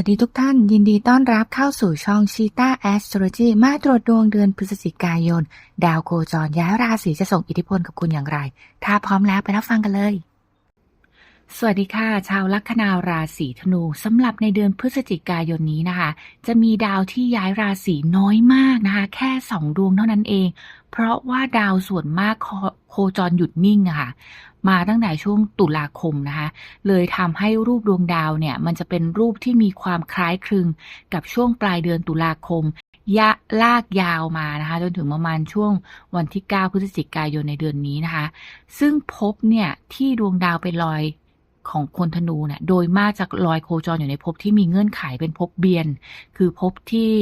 วัสดีทุกท่าน ยินดีต้อนรับเข้าสู่ช่อง Cheetah Astrology มาตรวจดวงเดือนพฤศจิกายน ดาวโคจรย้ายราศีจะส่งอิทธิพลกับคุณอย่างไร ถ้าพร้อมแล้วไปรับฟังกันเลย สวัสดีค่ะ ชาวลัคนาราศีธนูสำหรับในเดือนพฤศจิกายนนี้นะคะ จะมีดาวที่ย้ายราศีน้อยมากนะคะ แค่สองดวงเท่านั้นเอง เพราะว่าดาวส่วนมากโคโคจรหยุดนิ่งอะค่ะ มาตั้งแต่ช่วงตุลาคมนะคะ เลยทำให้รูปดวงดาวเนี่ย มันจะเป็นรูปที่มีความคล้ายคลึงกับช่วงปลายเดือนตุลาคมยะลากยาวมานะคะ จนถึงประมาณช่วงวันที่ 9 พฤศจิกายนในเดือนนี้นะคะ ซึ่งพบเนี่ยที่ดวงดาวไปลอย ของคนธนูเนี่ยโดยมากจะลอยโคจรอยู่ในภพที่มีเงื่อนไขเป็นภพเบียน คือภพที่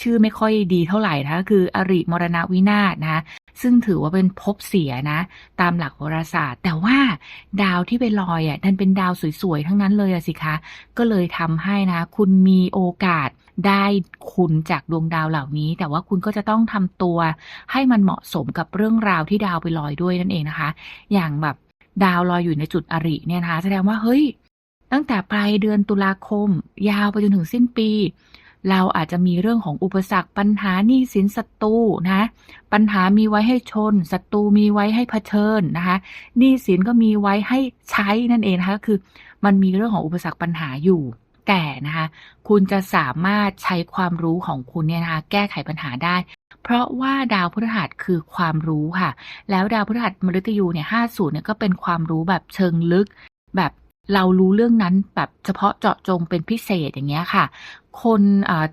ชื่อไม่ค่อยดีเท่าไหร่นะคะคืออริมรณวินาศนะคะซึ่งถือว่าเป็นภพเสียนะ ตามหลักโหราศาสตร์ แต่ว่าดาวที่ไปลอยอะดันเป็นดาวสวยๆ ทั้งนั้นเลยอะสิคะ ก็เลยทำให้นะ คุณมีโอกาสได้คุณจากดวงดาวเหล่านี้ แต่ว่าคุณก็จะต้องทำตัวให้มันเหมาะสมกับเรื่องราวที่ดาวไปลอยด้วยนั่นเองนะคะ อย่างแบบ ดาวลอยอยู่ในจุดอริเนี่ยนะคะแสดงว่าเฮ้ย ตั้งแต่ปลายเดือนตุลาคม ยาวไปจนถึงสิ้นปี เราอาจจะมีเรื่องของอุปสรรคปัญหาหนี้สินศัตรูนะ ปัญหามีไว้ให้ชนศัตรูมีไว้ให้เผชิญนะคะหนี้สินก็มีไว้ให้ใช้นั่นเองนะคะคือ มันมีเรื่องของอุปสรรคปัญหาอยู่แต่นะคะ คุณจะสามารถใช้ความรู้ของคุณเนี่ยนะคะ แก้ไขปัญหาได้ เพราะว่าดาวพฤหัสคือความรู้ค่ะ แล้วดาวพฤหัสมฤตยูเนี่ยห้าศูนย์เนี่ยก็เป็นความรู้แบบเชิงลึก แบบ เรารู้เรื่องนั้นแบบเฉพาะเจาะจงเป็นพิเศษอย่างเงี้ยค่ะ คน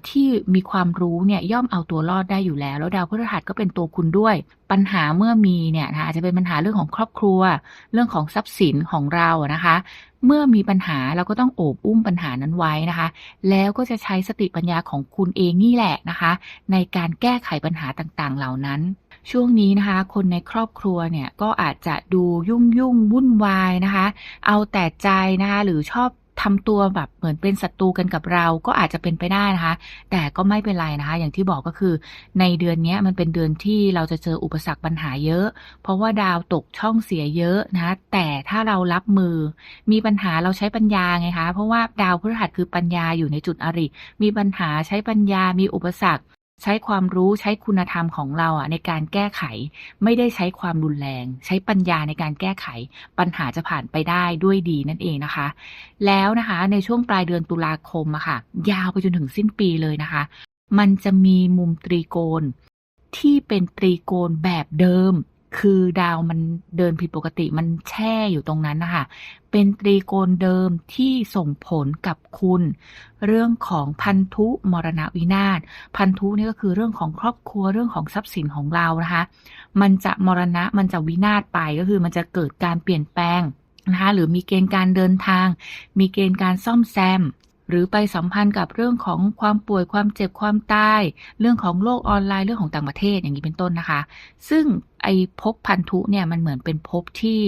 ที่มีความรู้เนี่ยย่อมเอาตัวรอดได้อยู่แล้ว แล้วดาวพฤหัสก็เป็นตัวคุณด้วย ปัญหาเมื่อมีเนี่ยนะคะอาจจะเป็นปัญหาเรื่องของครอบครัว เรื่องของทรัพย์สินของเรานะคะ เมื่อมีปัญหาเราก็ต้องโอบอุ้มปัญหานั้นไว้นะคะ แล้วก็จะใช้สติปัญญาของคุณเองนี่แหละนะคะ ในการแก้ไขปัญหาต่างๆ เหล่านั้น ช่วงนี้นะคะ คนในครอบครัวเนี่ยก็อาจจะดูยุ่งยุ่งวุ่นวายนะคะ เอาแต่ใจนะคะหรือชอบทำตัวแบบเหมือนเป็นศัตรูกันกับเราก็อาจจะเป็นไปได้นะคะ แต่ก็ไม่เป็นไรนะคะ อย่างที่บอกก็คือ ในเดือนนี้มันเป็นเดือนที่เราจะเจออุปสรรคปัญหาเยอะ เพราะว่าดาวตกช่องเสียเยอะนะ แต่ถ้าเรารับมือ มีปัญหาเราใช้ปัญญาไงคะ เพราะว่าดาวพฤหัสคือปัญญาอยู่ในจุดอริ มีปัญหาใช้ปัญญา มีอุปสรรค ใช้ความรู้ใช้คุณธรรมของเราอะในการแก้ไข ไม่ได้ใช้ความรุนแรง ใช้ปัญญาในการแก้ไข ปัญหาจะผ่านไปได้ด้วยดีนั่นเองนะคะ แล้วนะคะในช่วงปลายเดือนตุลาคมอะค่ะ ยาวไปจนถึงสิ้นปีเลยนะคะ มันจะมีมุมตรีโกณที่เป็นตรีโกณแบบเดิม คือดาวมันเดินผิดปกติมันแช่อยู่ตรงนั้นนะคะเป็นตรีโกณเดิมที่ส่งผลกับคุณ เรื่องของพันธุมรณวินาศพันธุนี่ก็คือเรื่องของครอบครัวเรื่องของทรัพย์สินของเรานะคะมันจะมรณะมันจะวินาศไปก็คือมันจะเกิดการเปลี่ยนแปลงนะคะหรือมีเกณฑ์การเดินทาง มีเกณฑ์การซ่อมแซม หรือไปสัมพันธ์กับเรื่องของความป่วยความเจ็บความตาย เรื่องของโลกออนไลน์เรื่องของต่างประเทศอย่างนี้เป็นต้นนะคะ ซึ่งไอ้ภพพันธุเนี่ยมันเหมือนเป็นภพที่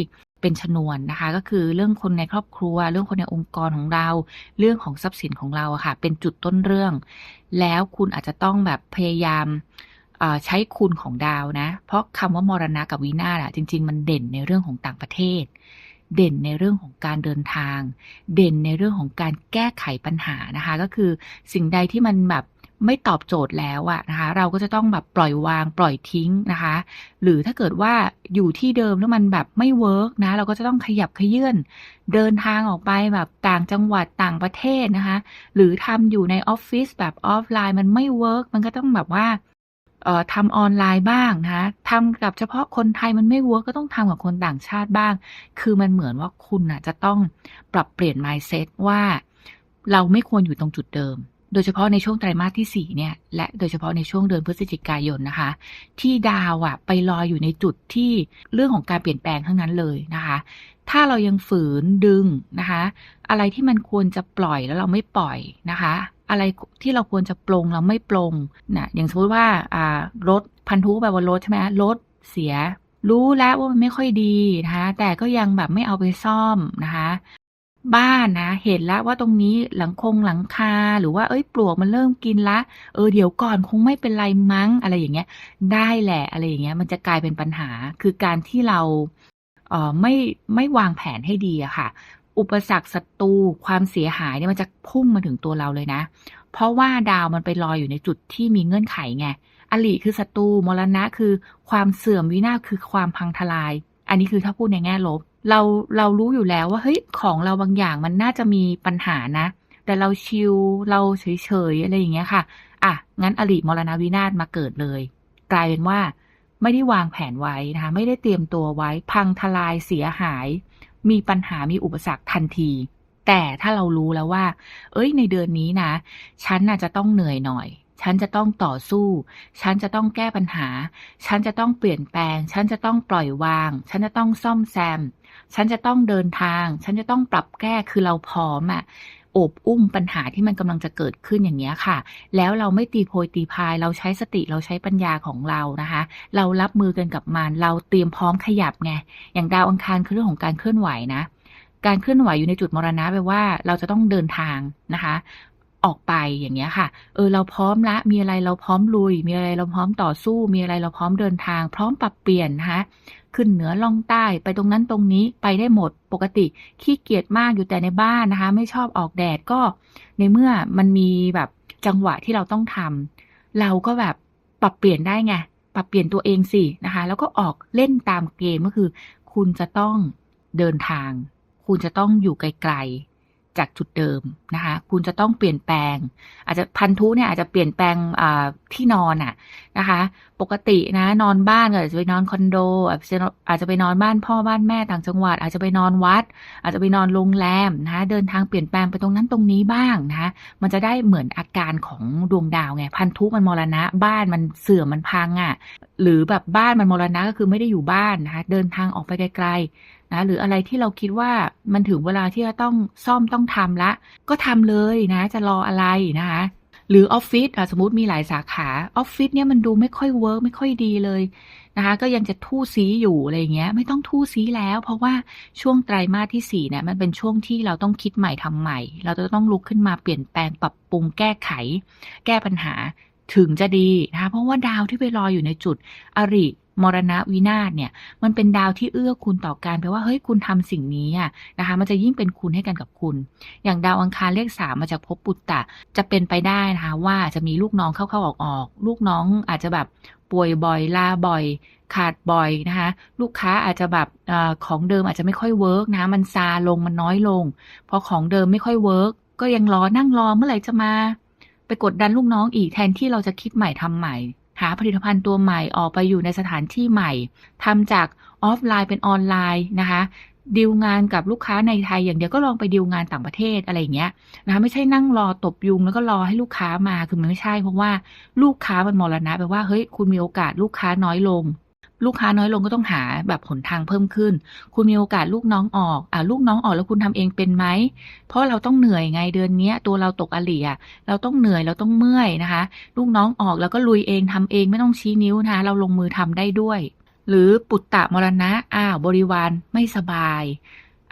เป็นชนวนนะคะ ก็คือเรื่องคนในครอบครัว เรื่องคนในองค์กรของเรา เรื่องของทรัพย์สินของเราค่ะ เป็นจุดต้นเรื่อง แล้วคุณอาจจะต้องแบบพยายามใช้คุณของดาวนะ เพราะคำว่ามรณะกับวินาศอะจริง ๆ มันเด่นในเรื่องของต่างประเทศ เด่นในเรื่องของการเดินทาง เด่นในเรื่องของการแก้ไขปัญหานะคะ ก็คือสิ่งใดที่มันแบบไม่ตอบโจทย์แล้วอะนะคะ เราก็จะต้องแบบปล่อยวางปล่อยทิ้งนะคะ หรือถ้าเกิดว่าอยู่ที่เดิมแล้วมันแบบไม่เวิร์กนะ เราก็จะต้องขยับขยื่นเดินทางออกไปแบบต่างจังหวัดต่างประเทศนะคะ หรือทำอยู่ในออฟฟิศแบบออฟไลน์มันไม่เวิร์กมันก็ต้องแบบว่า ทำออนไลน์บ้างนะทำกับเฉพาะคนไทยมันไม่เวิร์ก็ต้องทำกับคนต่างชาติบ้าง คือมันเหมือนว่าคุณน่ะจะต้องปรับเปลี่ยน mindset ว่าเราไม่ควรอยู่ตรงจุดเดิม โดยเฉพาะในช่วงไตรมาสที่ 4 เนี่ย และโดยเฉพาะในช่วงเดือนพฤศจิกายนนะคะ ที่ดาวอะไปลอยอยู่ในจุดที่เรื่องของการเปลี่ยนแปลงทั้งนั้นเลยนะคะ ถ้าเรายังฝืนดึงนะคะ อะไรที่มันควรจะปล่อยแล้วเราไม่ปล่อยนะคะ อะไรที่เราควรจะปลงเราไม่ปลงนะอย่างสมมติว่าอ่ารถพันธุแปลว่ารถใช่ไหมรถเสีย รู้แล้วว่ามันไม่ค่อยดีนะคะแต่ก็ยังแบบไม่เอาไปซ่อมนะคะบ้านนะเห็นแล้วว่าตรงนี้หลังคงหลังคาหรือว่าเอ้ยปลวกมันเริ่มกินละ เออเดี๋ยวก่อนคงไม่เป็นไรมั้งอะไรอย่างเงี้ย ได้แหละอะไรอย่างเงี้ย มันจะกลายเป็นปัญหาคือการที่เราเออไม่ไม่วางแผนให้ดีอะค่ะ อุปสรรคศัตรูความเสียหายเนี่ยมันจะพุ่งมาถึงตัวเราเลยนะ เพราะว่าดาวมันไปลอยอยู่ในจุดที่มีเงื่อนไขไงอลิคือศัตรูมรณะคือความเสื่อมวินาศคือความพังทลาย อันนี้คือถ้าพูดในแง่ลบ เราเรารู้อยู่แล้วว่าเฮ้ยของเราบางอย่างมันน่าจะมีปัญหานะ แต่เราชิลเราเฉยๆอะไรอย่างเงี้ยค่ะอะงั้นอลิมรณะวินาศมาเกิดเลย กลายเป็นว่าไม่ได้วางแผนไว้นะคะไม่ได้เตรียมตัวไว้ พังทลายเสียหาย มีปัญหามีอุปสรรคทันที แต่ถ้าเรารู้แล้วว่า เอ้ย ในเดือนนี้นะ ฉันน่ะจะต้องเหนื่อยหน่อย ฉันจะต้องต่อสู้ ฉันจะต้องแก้ปัญหา ฉันจะต้องเปลี่ยนแปลง ฉันจะต้องปล่อยวาง ฉันจะต้องซ่อมแซม ฉันจะต้องเดินทาง ฉันจะต้องปรับแก้ คือเราพร้อมอะ โอบอุ้มปัญหาที่มันกำลังจะเกิดขึ้นอย่างเงี้ยค่ะ แล้วเราไม่ตีโพยตีพาย เราใช้สติเราใช้ปัญญาของเรานะคะ เรารับมือกันกับมัน เราเตรียมพร้อมขยับไง อย่างดาวอังคารคือเรื่องของการเคลื่อนไหวนะ การเคลื่อนไหวอยู่ในจุดมรณะแปลว่าเราจะต้องเดินทางนะคะออกไปอย่างเงี้ยค่ะ เออ เราพร้อมละ มีอะไรเราพร้อมลุย มีอะไรเราพร้อมต่อสู้ มีอะไรเราพร้อมเดินทาง พร้อมปรับเปลี่ยนนะคะ ขึ้นเหนือล่องใต้ไปตรงนั้นตรงนี้ไปได้หมดปกติขี้เกียจมากอยู่แต่ในบ้านนะคะ ไม่ชอบออกแดดก็ในเมื่อมันมีแบบจังหวะที่เราต้องทำเราก็แบบปรับเปลี่ยนได้ไงปรับเปลี่ยนตัวเองสินะคะ แล้วก็ออกเล่นตามเกมก็คือ คุณจะต้องเดินทาง คุณจะต้องอยู่ไกล จากจุดเดิมนะคะ คุณจะต้องเปลี่ยนแปลง อาจจะพันธุเนี่ยอาจจะเปลี่ยนแปลงที่นอนอะนะคะ ปกตินะ นอนบ้านก็อาจจะไปนอนคอนโด อาจจะไปนอนบ้านพ่อบ้านแม่ต่างจังหวัด อาจจะไปนอนวัด อาจจะไปนอนโรงแรมนะะเดินทางเปลี่ยนแปลงไปตรงนั้นตรงนี้บ้างนะคะมันจะได้เหมือนอาการของดวงดาวไงพันธุมันมรณะ บ้านมันเสื่อมมันพังอะ่ะหรือแบบบ้านมันมรณะก็คือไม่ได้อยู่บ้านนะคะเดินทางออกไปไกล นะหรืออะไรที่เราคิดว่ามันถึงเวลาที่จะต้องซ่อมต้องทำละ ก็ทำเลยนะจะรออะไรนะคะหรือออฟฟิศสมมติมีหลายสาขาออฟฟิศเนี่ยมันดูไม่ค่อยเวิร์กไม่ค่อยดีเลยนะคะก็ยังจะทู่ซีอยู่อะไรเงี้ย ไม่ต้องทู่ซีแล้ว เพราะว่าช่วงไตรมาสที่สี่เนี่ยมันเป็นช่วงที่เราต้องคิดใหม่ทำใหม่ เราจะต้องลุกขึ้นมาเปลี่ยนแปลงปรับปรุงแก้ไข แก้ปัญหาถึงจะดีนะคะเพราะว่าดาวที่ไปรออยู่ในจุดอริ มรณะวินาศเนี่ย มันเป็นดาวที่เอื้อคุณต่อการแปลว่าเฮ้ยคุณทำสิ่งนี้อะนะคะ มันจะยิ่งเป็นคุณให้กันกับคุณ อย่างดาวอังคารเลขสามมาจากภพปุตตะ จะเป็นไปได้นะคะว่าจะมีลูกน้องเข้าๆออกๆลูกน้องอาจจะแบบป่วยบ่อยลาบ่อยขาดบ่อยนะคะลูกค้าอาจจะแบบอของเดิมอาจจะไม่ค่อยเวิร์กนะมันซาลงมันน้อยลงพอของเดิมไม่ค่อยเวิร์กก็ยังรอนั่งรอเมื่อไหร่จะมา ไปกดดันลูกน้องอีกแทนที่เราจะคิดใหม่ทำใหม่ หาผลิตภัณฑ์ตัวใหม่ออกไปอยู่ในสถานที่ใหม่ทำจากออฟไลน์เป็นออนไลน์นะคะดีลงานกับลูกค้าในไทยอย่างเดียวก็ลองไปดีลงานต่างประเทศอะไรอย่างเงี้ยนะคะไม่ใช่นั่งรอตบยุงแล้วก็รอให้ลูกค้ามาคือมันไม่ใช่เพราะว่าลูกค้ามันมรณะแปลว่าเฮ้ยคุณมีโอกาสลูกค้าน้อยลง ลูกค้าน้อยลงก็ต้องหาแบบหนทางเพิ่มขึ้น คุณมีโอกาสลูกน้องออก อ่าลูกน้องออกแล้วคุณทำเองเป็นไหม เพราะเราต้องเหนื่อยไงเดือนนี้ตัวเราตกอลีอะเราต้องเหนื่อยเราต้องเมื่อยนะคะ ลูกน้องออกแล้วก็ลุยเองทำเองไม่ต้องชี้นิ้วนะคะ เราลงมือทำได้ด้วย หรือปุตตะมรณะอ้าวบริวารไม่สบาย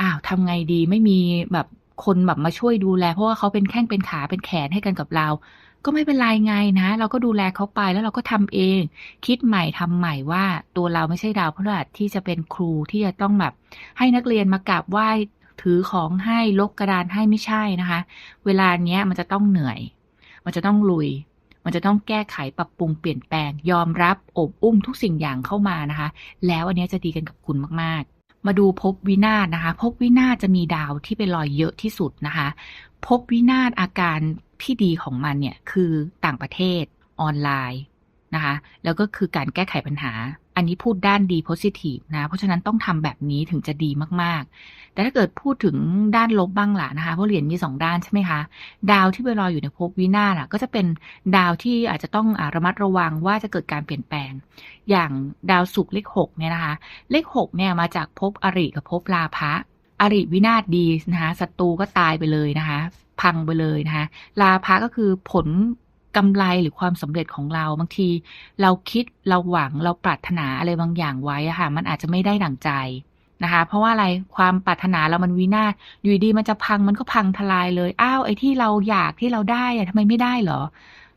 อ้าวทำไงดีไม่มีแบบคนแบบมาช่วยดูแล เพราะว่าเขาเป็นแข้งเป็นขาเป็นแขนให้กันกับเรา ก็ไม่เป็นไรไงนะ เราก็ดูแลเขาไปแล้วเราก็ทำเอง คิดใหม่ทำใหม่ว่าตัวเราไม่ใช่ดาวพฤหัสที่จะเป็นครูที่จะต้องแบบให้นักเรียนมากราบไหว้ถือของให้ลบกระดานให้ไม่ใช่นะคะ เวลาเนี้ยมันจะต้องเหนื่อย มันจะต้องลุย มันจะต้องแก้ไขปรับปรุงเปลี่ยนแปลง ยอมรับอบอุ้มทุกสิ่งอย่างเข้ามานะคะ แล้วอันนี้จะดีกันกับคุณมากๆ มาดูภพวินาศนะคะภพวินาศจะมีดาวที่ไปลอยเยอะที่สุดนะคะภพวินาศอาการที่ดีของมันเนี่ยคือต่างประเทศออนไลน์นะคะ แล้วก็คือการแก้ไขปัญหา อันนี้พูดด้านดีโพสิทีฟนะ เพราะฉะนั้นต้องทำแบบนี้ถึงจะดีมากๆ แต่ถ้าเกิดพูดถึงด้านลบบ้างล่ะนะคะเพราะเหรียญมีสองด้านใช่ไหมคะ ดาวที่ไปรออยู่ในภพวินาศอะ ก็จะเป็นดาวที่อาจจะต้องอระมัดระวังว่าจะเกิดการเปลี่ยนแปลง อย่างดาวศุกร์เลขหกเนี่ยนะคะ เลขหกเนี่ยมาจากภพอริกับภพลาภะอริวินาศดีนะคะศัตรูก็ตายไปเลยนะคะ พังไปเลยนะคะลาภะก็คือผล กำไรหรือความสำเร็จของเราบางที เราคิดเราหวังเราปรารถนาอะไรบางอย่างไว้อะค่ะ มันอาจจะไม่ได้ดั่งใจนะคะ เพราะว่าอะไรความปรารถนาเรามันวินาศอยู่ดีมันจะพังมันก็พังทลายเลยอ้าวไอ้ที่เราอยากที่เราได้อะทำไมไม่ได้เหรอ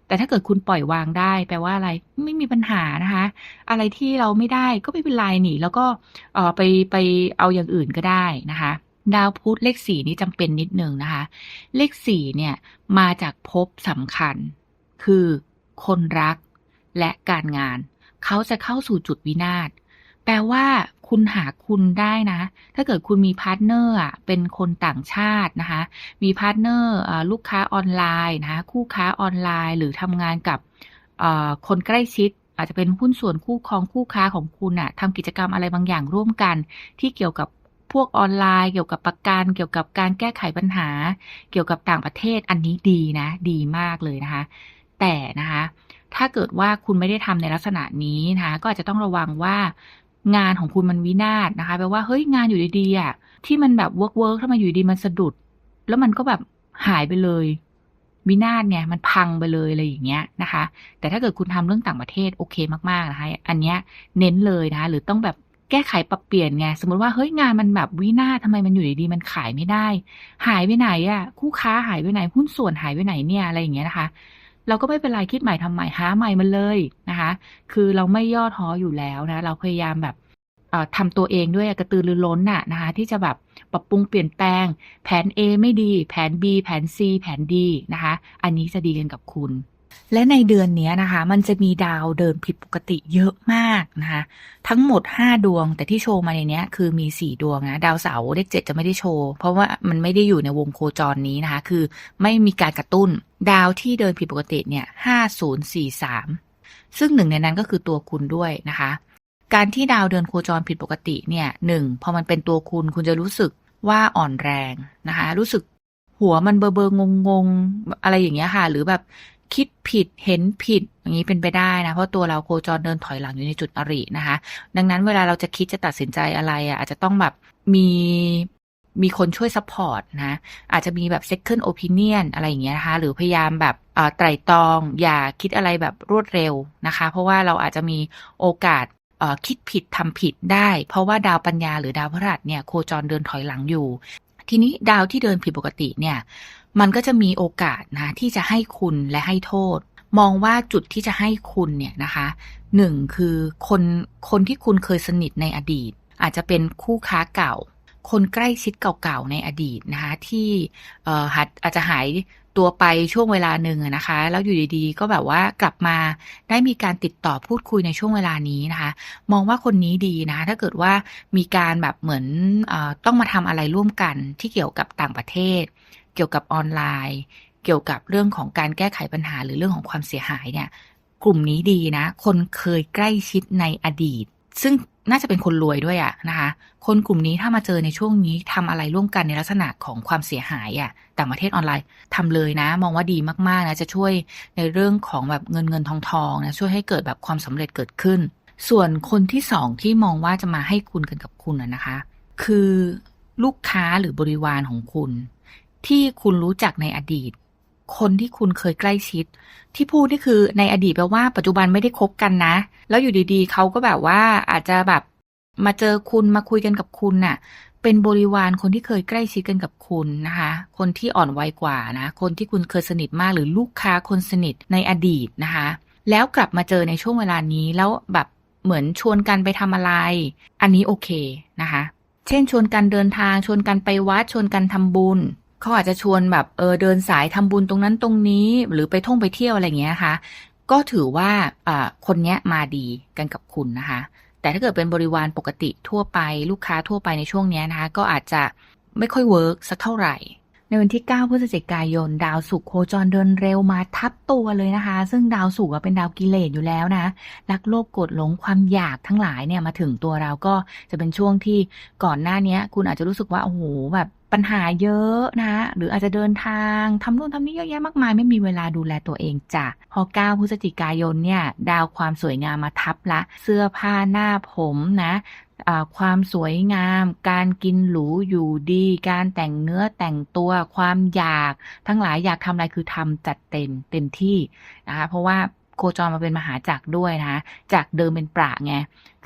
แต่ถ้าเกิดคุณปล่อยวางได้ แปลว่าอะไรไม่มีปัญหานะคะ อะไรที่เราไม่ได้ก็ไม่เป็นไรหนีแล้วก็เออไปไปเอาอย่างอื่นก็ได้นะคะดาวพุธเลขสี่นี่จำเป็นนิดนึงนะคะ เลขสี่เนี่ยมาจากภพสำคัญ คือ คนรัก และการงาน เขาจะเข้าสู่จุดวินาศแปลว่าคุณหาคุณได้นะ ถ้าเกิดคุณมีพาร์ทเนอร์เป็นคนต่างชาตินะคะ มีพาร์ทเนอร์ลูกค้าออนไลน์นะคะคู่ค้าออนไลน์หรือทำงานกับคนใกล้ชิด อาจจะเป็นหุ้นส่วนคู่ครองคู่ค้าของคุณอะทำกิจกรรมอะไรบางอย่างร่วมกัน ที่เกี่ยวกับพวกออนไลน์ เกี่ยวกับประกันเกี่ยวกับการแก้ไขปัญหา เกี่ยวกับต่างประเทศอันนี้ดีนะ ดีมากเลยนะคะ แต่นะคะ ถ้าเกิดว่าคุณไม่ได้ทำในลักษณะนี้นะคะก็อาจจะต้องระวังว่างานของคุณมันวินาศนะคะแปลว่าเฮ้ยงานอยู่ดีๆอะที่มันแบบเวิร์กเวิร์กถ้ามาอยู่ดีมันสะดุด แล้วมันก็แบบหายไปเลยวินาศเนี่ยมันพังไปเลยอะไรอย่างเงี้ยนะคะ แต่ถ้าเกิดคุณทำเรื่องต่างประเทศโอเคมากๆนะคะ อันเนี้ยเน้นเลยนะคะ หรือต้องแบบแก้ไขปรับเปลี่ยนไงสมมติว่าเฮ้ยงานมันแบบวินาศทำไมมันอยู่ดีๆมันขายไม่ได้ หายไปไหนอะคู่ค้าหายไปไหนหุ้นส่วนหายไปไหนเนี่ยอะไรอย่างเงี้ยนะคะ เราก็ไม่เป็นไรคิดใหม่ทำใหม่หาใหม่มันเลยนะคะ คือเราไม่ย่อท้ออยู่แล้วนะ เราพยายามแบบเอ่อทำตัวเองด้วยกระตือรือร้นน่ะนะคะ ที่จะแบบปรับปรุงเปลี่ยนแปลง แผน A ไม่ดี แผน B แผน C แผน D นะคะ อันนี้จะดีกันกับคุณ และในเดือนนี้นะคะ มันจะมีดาวเดินผิดปกติเยอะมากนะคะ ทั้งหมด 5 ดวง แต่ที่โชว์มาในนี้คือมี 4 ดวงนะ ดาวเสาร์เลขเจ็ดจะไม่ได้โชว์ เพราะว่ามันไม่ได้อยู่ในวงโคจรนี้นะคะ คือไม่มีการกระตุ้น ดาวที่เดินผิดปกติเนี่ย5043ซึ่งหนึ่งในนั้นก็คือตัวคุณด้วยนะคะ การที่ดาวเดินโคจรผิดปกติเนี่ยหนึ่งพอมันเป็นตัวคุณคุณจะรู้สึกว่าอ่อนแรงนะคะ รู้สึกหัวมันเบอร์เบอร์งงงอะไรอย่างเงี้ยค่ะ หรือแบบ คิดผิดเห็นผิด อย่างนี้เป็นไปได้นะ เพราะตัวเราโคจรเดินถอยหลังอยู่ในจุดอรินะคะ ดังนั้นเวลาเราจะคิดจะตัดสินใจอะไรอะอาจจะต้องแบบมีมีคนช่วยซัพพอร์ตนะ อาจจะมีแบบ second opinion อะไรอย่างเงี้ยนะคะ หรือพยายามแบบไตร่ตรอง อย่าคิดอะไรแบบรวดเร็วนะคะ เพราะว่าเราอาจจะมีโอกาสคิดผิดทำผิดได้ เพราะว่าดาวปัญญาหรือดาวพฤหัสเนี่ยโคจรเดินถอยหลังอยู่ ทีนี้ดาวที่เดินผิดปกติเนี่ย มันก็จะมีโอกาสนะที่จะให้คุณและให้โทษ มองว่าจุดที่จะให้คุณเนี่ยนะคะหนึ่งคือคนคนที่คุณเคยสนิทในอดีต อาจจะเป็นคู่ค้าเก่า คนใกล้ชิดเก่าๆในอดีตนะคะที่อาจจะหาย ตัวไปช่วงเวลาหนึ่งนะคะ แล้วอยู่ดีๆ ก็แบบว่ากลับมาได้มีการติดต่อพูดคุยในช่วงเวลานี้นะคะ มองว่าคนนี้ดีนะคะถ้าเกิดว่ามีการแบบเหมือนอต้องมาทำอะไรร่วมกันที่เกี่ยวกับต่างประเทศ เกี่ยวกับออนไลน์ เกี่ยวกับเรื่องของการแก้ไขปัญหาหรือเรื่องของความเสียหายเนี่ย กลุ่มนี้ดีนะ คนเคยใกล้ชิดในอดีต ซึ่ง น่าจะเป็นคนรวยด้วยอะนะคะ คนกลุ่มนี้ถ้ามาเจอในช่วงนี้ทำอะไรร่วมกันในลักษณะของความเสียหายอะต่างประเทศออนไลน์ทำเลยนะ มองว่าดีมากๆนะจะช่วยในเรื่องของแบบเงินเงินทองทองนะช่วยให้เกิดแบบความสำเร็จเกิดขึ้น ส่วนคนที่สองที่มองว่าจะมาให้คุณกันกับคุณนะนะคะ คือลูกค้าหรือบริวารของคุณ ที่คุณรู้จักในอดีต คนที่คุณเคยใกล้ชิด ที่พูดนี่คือในอดีตแปลว่าปัจจุบันไม่ได้คบกันนะ แล้วอยู่ดีๆ เขาก็แบบว่าอาจจะแบบมาเจอคุณมาคุยกันกับคุณน่ะ เป็นบริวารคนที่เคยใกล้ชิดกันกับคุณนะคะ คนที่อ่อนวัยกว่านะ คนที่คุณเคยสนิทมากหรือลูกค้าคนสนิทในอดีตนะคะ แล้วกลับมาเจอในช่วงเวลานี้แล้วแบบเหมือนชวนกันไปทำอะไร อันนี้โอเคนะคะ เช่นชวนกันเดินทางชวนกันไปวัดชวนกันทำบุญ เขาอาจจะชวนแบบเออเดินสายทำบุญตรงนั้นตรงนี้ หรือไปท่องไปเที่ยวอะไรอย่างเงี้ยนะคะก็ถือว่าอ่าคนเนี้ยมาดีกันกับคุณนะคะ แต่ถ้าเกิดเป็นบริวารปกติทั่วไปลูกค้าทั่วไปในช่วงเนี้ยนะคะ ก็อาจจะไม่ค่อยเวิร์กสักเท่าไหร่ ในวันที่ 9 พฤศจิกายน ดาวศุกร์โคจรเดินเร็วมาทับตัวเลยนะคะ ซึ่งดาวศุกร์เป็นดาวกิเลสอยู่แล้วนะรักโลภโกรธหลงความอยากทั้งหลายเนี่ยมาถึงตัวเราก็จะเป็นช่วงที่ก่อนหน้านี้คุณอาจจะรู้สึกว่าโอ้โหแบบ ปัญหาเยอะนะ หรืออาจจะเดินทางทำนู่นทำนี่เยอะแยะมากมาย ไม่มีเวลาดูแลตัวเองจ้ะพอ 9 พฤศจิกายนเนี่ย ดาวความสวยงามมาทับละ เสื้อผ้าหน้าผมนะความสวยงาม การกินหรูอยู่ดี การแต่งเนื้อแต่งตัว ความอยาก ทั้งหลายอยากทำอะไรคือทำจัดเต็มเต็มที่นะคะเพราะว่าโคจรมาเป็นมหาจักรด้วยนะคะจากเดิมเป็นประไง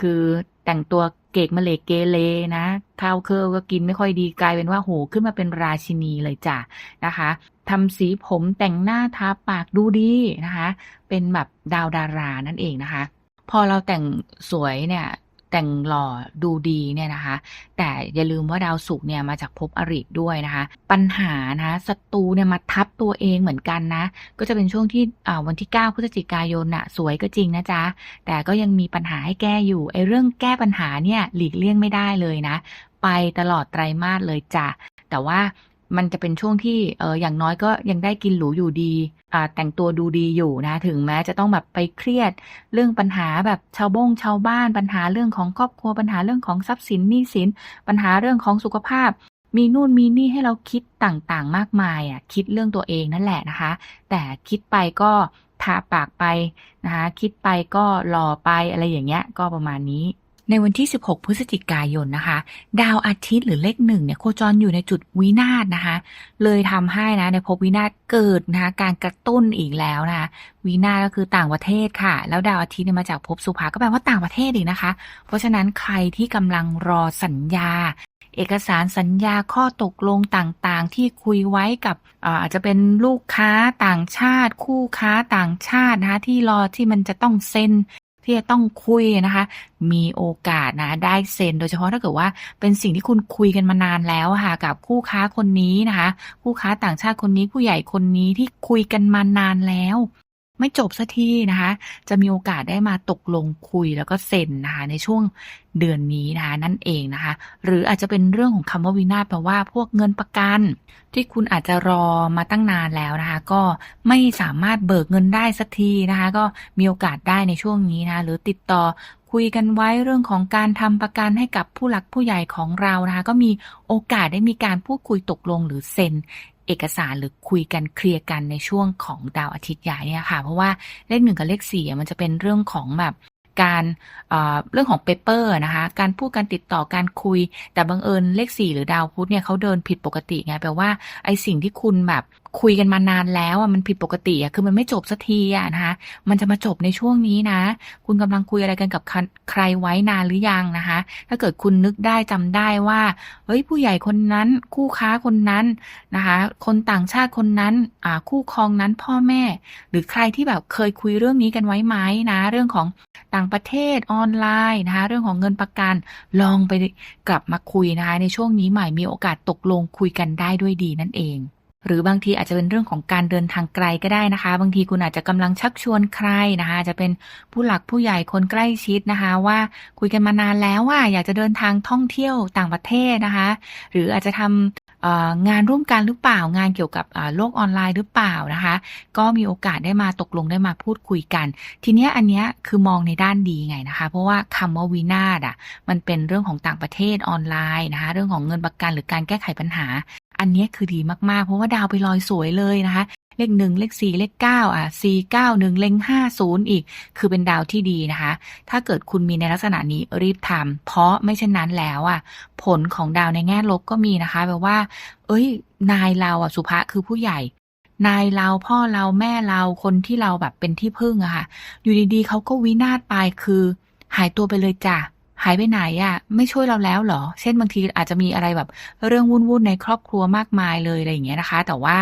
คือแต่งตัว เกกมะเลกเกเลนะข้าวเคอก็กินไม่ค่อยดีกลายเป็นว่าโหขึ้นมาเป็นราชินีเลยจ้ะนะคะทำสีผมแต่งหน้าทาปากดูดีนะคะ เป็นแบบดาวดารานั่นเองนะคะ พอเราแต่งสวยเนี่ย แต่งหล่อดูดีเนี่ยนะคะ แต่อย่าลืมว่าดาวศุกร์เนี่ยมาจากภพอริด้วยนะคะ ปัญหานะศัตรูเนี่ยมาทับตัวเองเหมือนกันนะ ก็จะเป็นช่วงที่วันที่ 9 พฤศจิกายนนะสวยก็จริงนะจ๊ะ แต่ก็ยังมีปัญหาให้แก้อยู่ไอ้เรื่องแก้ปัญหาเนี่ยหลีกเลี่ยงไม่ได้เลยนะ ไปตลอดไตรมาสเลยจ้ะแต่ว่า มันจะเป็นช่วงที่เอออย่างน้อยก็ยังได้กินหรูอยู่ดีอ่าแต่งตัวดูดีอยู่นะ ถึงแม้จะต้องแบบไปเครียด เรื่องปัญหาแบบชาวบงชาวบ้านปัญหาเรื่องของครอบครัวปัญหาเรื่องของทรัพย์สินหนี้สิน ปัญหาเรื่องของสุขภาพ มีนู่นมีนี่ให้เราคิดต่างๆ มากมายอะคิดเรื่องตัวเองนั่นแหละนะคะ แต่คิดไปก็ทาปากไปนะคะคิดไปก็หล่อไปอะไรอย่างเงี้ยก็ประมาณนี้ ในวันที่ 16 พฤศจิกายนนะคะ ดาวอาทิตย์หรือเลขหนึ่งเนี่ยโคจรอยู่ในจุดวินาศนะคะ เลยทำให้นะในภพวินาศเกิดนะคะการกระตุ้นอีกแล้วนะคะวินาศก็คือต่างประเทศค่ะ แล้วดาวอาทิตย์เนี่ยมาจากภพสุภาก็แปลว่าต่างประเทศอีกนะคะ เพราะฉะนั้นใครที่กำลังรอสัญญาเอกสารสัญญาข้อตกลงต่างๆ ที่คุยไว้กับอาอาจจะเป็นลูกค้าต่างชาติ คู่ค้าต่างชาตินะคะที่รอที่มันจะต้องเซ็น ที่จะต้องคุยนะคะ มีโอกาสนะได้เซ็น โดยเฉพาะถ้าเกิดว่าเป็นสิ่งที่คุณคุยกันมานานแล้วค่ะกับคู่ค้าคนนี้นะคะ คู่ค้าต่างชาติคนนี้ผู้ใหญ่คนนี้ที่คุยกันมานานแล้ว ไม่จบสักทีนะคะ จะมีโอกาสได้มาตกลงคุยแล้วก็เซ็นนะคะ ในช่วงเดือนนี้นะคะนั่นเองนะคะ หรืออาจจะเป็นเรื่องของคำว่าวินาศแปลว่าพวกเงินประกัน ที่คุณอาจจะรอมาตั้งนานแล้วนะคะ ก็ไม่สามารถเบิกเงินได้สักทีนะคะ ก็มีโอกาสได้ในช่วงนี้นะคะ หรือติดต่อคุยกันไว้เรื่องของการทำประกันให้กับผู้หลักผู้ใหญ่ของเรานะคะ ก็มีโอกาสได้มีการพูดคุยตกลงหรือเซ็น เอกสารหรือคุยกันเคลียร์กันในช่วงของดาวอาทิตย์ย้ายเนี่ยค่ะ เพราะว่าเลขหนึ่งกับเลขสี่อะมันจะเป็นเรื่องของแบบการเอ่อเรื่องของเปเปอร์นะคะ การพูดการติดต่อการคุย แต่บังเอิญเลขสี่หรือดาวพุธเนี่ยเขาเดินผิดปกติไงแปลว่าไอสิ่งที่คุณแบบคุยกันมานานแล้วอะมันผิดปกติอะคือมันไม่จบสักทีอะนะคะมันจะมาจบในช่วงนี้นะ คุณกำลังคุยอะไรกันกับใครใครไว้นานหรือยังนะคะ ถ้าเกิดคุณนึกได้จำได้ว่าเฮ้ยผู้ใหญ่คนนั้นคู่ค้าคนนั้นนะคะ คนต่างชาติคนนั้นอ่าคู่ครองนั้นพ่อแม่ หรือใครที่แบบเคยคุยเรื่องนี้กันไว้ไหมนะ เรื่องของต่างประเทศออนไลน์นะคะ เรื่องของเงินประกันลองไปกลับมาคุยนะคะในช่วงนี้ใหม่มีโอกาสตกลงคุยกันได้ด้วยดีนั่นเอง หรือบางทีอาจจะเป็นเรื่องของการเดินทางไกลก็ได้นะคะ บางทีคุณอาจจะกำลังชักชวนใครนะคะจะเป็นผู้หลักผู้ใหญ่คนใกล้ชิดนะคะ ว่าคุยกันมานานแล้วว่าอยากจะเดินทางท่องเที่ยวต่างประเทศนะคะ หรืออาจจะทำเอ่องานร่วมกันหรือเปล่างานเกี่ยวกับโลกออนไลน์หรือเปล่านะคะ ก็มีโอกาสได้มาตกลงได้มาพูดคุยกัน ทีเนี้ยอันเนี้ยคือมองในด้านดีไงนะคะ เพราะว่าคำว่าวินาศอะมันเป็นเรื่องของต่างประเทศออนไลน์นะคะ เรื่องของเงินประกันหรือการแก้ไขปัญหา อันนี้คือดีมากๆ เพราะว่าดาวไปลอยสวยเลยนะคะ เลขหนึ่งเลขสี่เลขเก้าอะสี่เก้าหนึ่งเลขห้าศูนย์อีก คือเป็นดาวที่ดีนะคะ ถ้าเกิดคุณมีในลักษณะนี้รีบทำเพราะไม่เช่นนั้นแล้วอะ ผลของดาวในแง่ลบก็มีนะคะแบบว่า เอ้ย นายเราอะสุภะคือผู้ใหญ่นายเราพ่อเราแม่เราคนที่เราแบบเป็นที่พึ่งอะค่ะ อยู่ดีๆเขาก็วินาศไปคือ หายตัวไปเลยจ้ะ หายไปไหนอะไม่ช่วยเราแล้วเหรอ เช่นบางทีอาจจะมีอะไรแบบ เรื่องวุ่นๆในครอบครัวมากมายเลยอะไรอย่างเงี้ยนะคะ แต่ว่า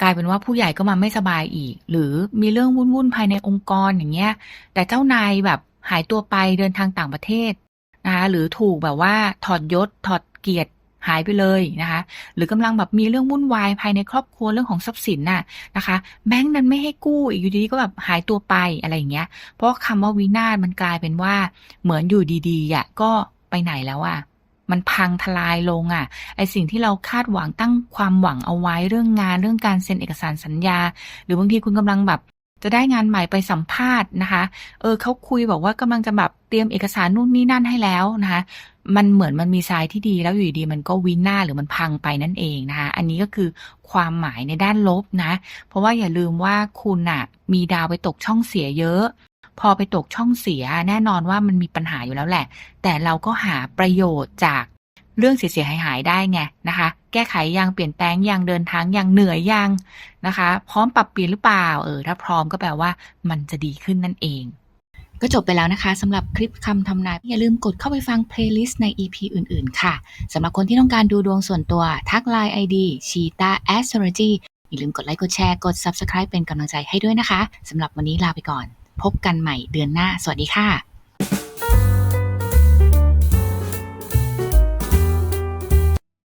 กลายเป็นว่าผู้ใหญ่ก็มาไม่สบายอีก หรือมีเรื่องวุ่นๆภายในองค์กรอย่างเงี้ย แต่เจ้านายแบบหายตัวไปเดินทางต่างประเทศนะคะหรือถูกแบบว่าถอดยศถอดเกียรติ หายไปเลยนะคะ หรือกำลังแบบมีเรื่องวุ่นวายภายในครอบครัวเรื่องของทรัพย์สินน่ะนะคะ แบงก์นั้นไม่ให้กู้อีกอยู่ดีก็แบบหายตัวไปอะไรอย่างเงี้ย เพราะคำว่าวินาศมันกลายเป็นว่าเหมือนอยู่ดีๆอะก็ไปไหนแล้วอะมันพังทลายลงอะ ไอสิ่งที่เราคาดหวังตั้งความหวังเอาไว้เรื่องงานเรื่องการเซ็นเอกสารสัญญา หรือบางทีคุณกำลังแบบ จะได้งานใหม่ไปสัมภาษณ์นะคะ เออเขาคุยบอกว่ากำลังจะแบบเตรียมเอกสารนู่นนี่นั่นให้แล้วนะคะ มันเหมือนมันมีทรายที่ดีแล้วอยู่ดีมันก็วินาหรือมันพังไปนั่นเองนะคะ อันนี้ก็คือความหมายในด้านลบนะ เพราะว่าอย่าลืมว่าคุณน่ะมีดาวไปตกช่องเสียเยอะ พอไปตกช่องเสียแน่นอนว่ามันมีปัญหาอยู่แล้วแหละ แต่เราก็หาประโยชน์จากเรื่องเสียหายหายได้ไงนะคะ แก้ไขยังเปลี่ยนแปลงยังเดินทางยังเหนื่อยยังนะคะ พร้อมปรับเปลี่ยนหรือเปล่า เออ ถ้าพร้อมก็แปลว่ามันจะดีขึ้นนั่นเอง ก็จบไปแล้วนะคะสำหรับคลิปคำทำนายอย่าลืมกดเข้าไปฟังเพลย์ลิสต์ใน EP อื่น ๆ ค่ะสำหรับคนที่ต้องการดูดวงส่วนตัวทักไลน์ ID c h e e t a Astrology อย่าลืมกดไลค์กดแชร์กด Subscribe เป็นกำลังใจให้ด้วยนะคะสำหรับวันนี้ลาไปก่อน พบกันใหม่เดือนหน้า สวัสดีค่ะ